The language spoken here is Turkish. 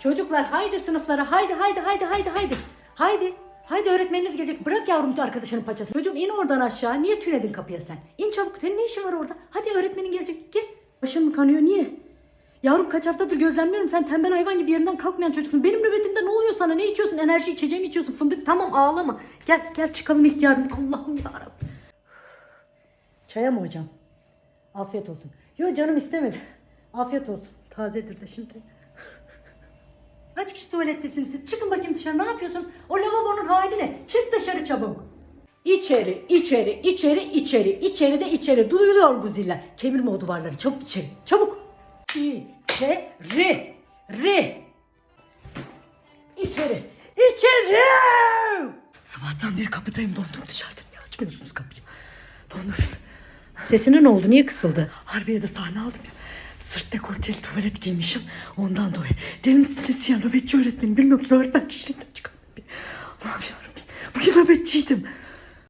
Çocuklar haydi sınıflara haydi haydi haydi haydi haydi. Haydi. Haydi öğretmeniniz gelecek. Bırak yavrum arkadaşının paçasını. Çocuğum in oradan aşağı. Niye tünedin kapıya sen? İn çabuk. Senin ne işin var orada? Hadi öğretmenin gelecek. Gir. Başın mı kanıyor? Niye? Yavrum kaç haftadır gözlemliyorum. Sen tembel hayvan gibi yerinden kalkmayan çocuksun. Benim nöbetimde ne oluyor sana? Ne içiyorsun? Enerji içeceğim içiyorsun. Fındık tamam ağlama. Gel gel çıkalım ihtiyarım. Allah'ım yarabbim. Çaya mı hocam? Afiyet olsun. Yo canım istemedi. Afiyet olsun. Tazedir de şimdi. Tuvalettesiniz siz? Çıkın bakayım dışarı. Ne yapıyorsunuz? O lavabonun hali ne? Çık dışarı çabuk. İçeri, içeri, içeri, içeri, içeri de içeri. Duyuluyor bu ziller. Kemirme o duvarları. Çabuk içeri. Çabuk. İçeri. Ri. İçeri. İçeri. Sabahtan beri kapıdayım dondum dışarıda. Niye açmıyorsunuz kapıyı? Dondum. Sesine ne oldu? Niye kısıldı? Harbiye'de sahne aldım ya. Sırt dekolteli tuvalet giymişim. Ondan dolayı. Derin siyah nöbetçi öğretmenim. Bilmiyor musun? Öğretmen kişiliğinden çıkardım. Ne yapıyorum? Bugün nöbetçiydim.